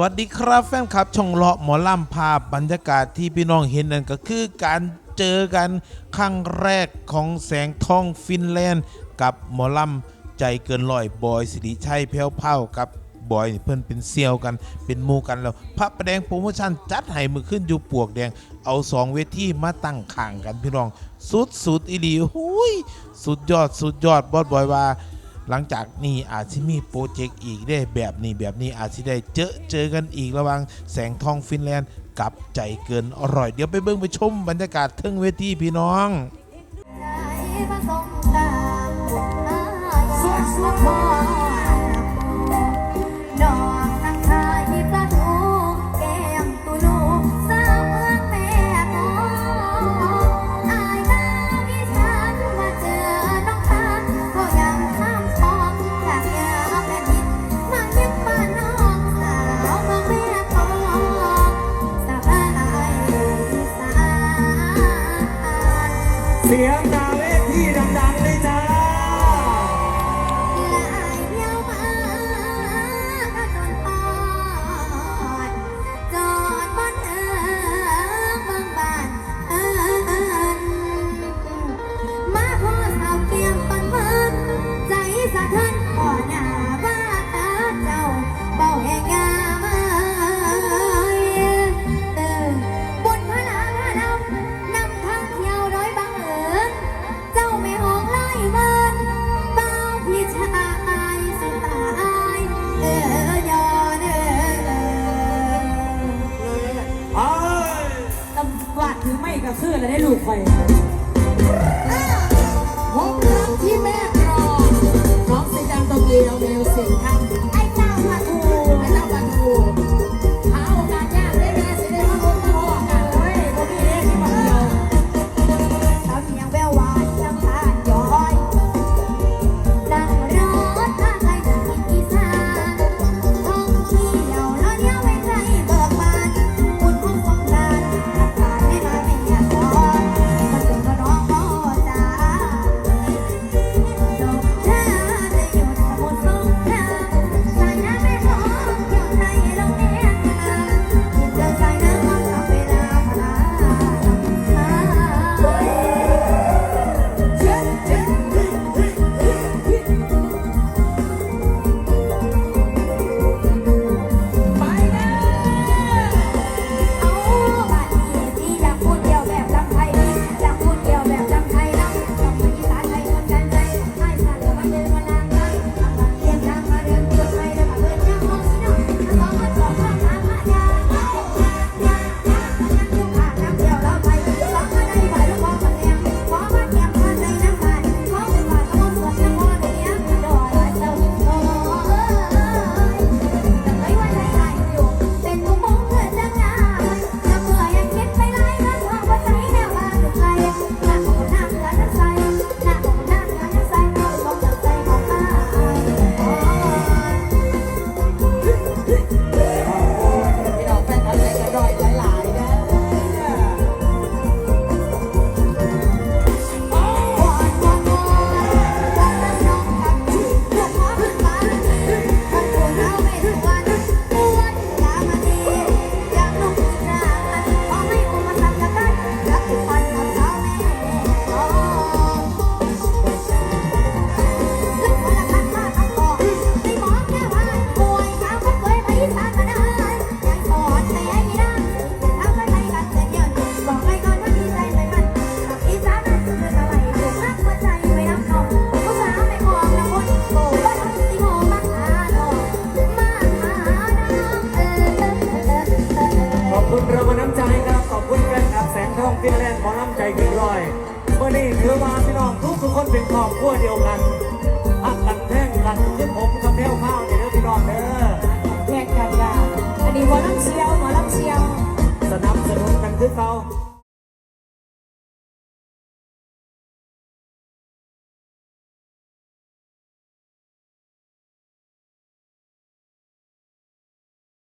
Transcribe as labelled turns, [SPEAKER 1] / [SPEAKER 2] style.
[SPEAKER 1] วัสดีครับแฟนคลับ ช่องเลาะหมอลำภาพบรรยากาศที่พี่น้องเห็นนั่นก็คือการเจอกันครั้งแรกของแสงทองฟินแลนด์ กับหมอลำใจเกินลอยบอยสิริชัยแพ้วเผากับบอยเพื่อนเป็นเซียวกันเป็นมูกันแล้ว พระประแดงโปรโมชั่นจัดให้มือขึ้นอยู่ปวกแดง เอาสองเวทีมาตั้งข่างกันพี่น้อง สุดสุดอีหลีหุยสุดยอดสุดยอดบอสบอยว่า หลังจากนี้อาจจะมีโปรเจกต์อีกได้แบบนี้แบบนี้อาจจะได้เจอเจอกันอีกระหว่างแสงทองฟินแลนด์กับใจเกินอร่อย เดี๋ยวไปเบิ้งไปชมบรรยากาศเทิงเวทีพี่น้อง
[SPEAKER 2] Six, six, five. เสียงดัง ตำหวะถือไม่กระเสื้อแล้ได้ลูกไป คนเป็นครอบ
[SPEAKER 3] ครั
[SPEAKER 2] วเดียวกันอักกันแท่งกันคือผมกั
[SPEAKER 4] บแพ้วข้าวเนี่ยเด้อพี่น้องเด้อ
[SPEAKER 5] แยกกันจ้าอันนี้วอลัำเชียวหมอลัำเชียว
[SPEAKER 4] สนับสนุนกันคือเขา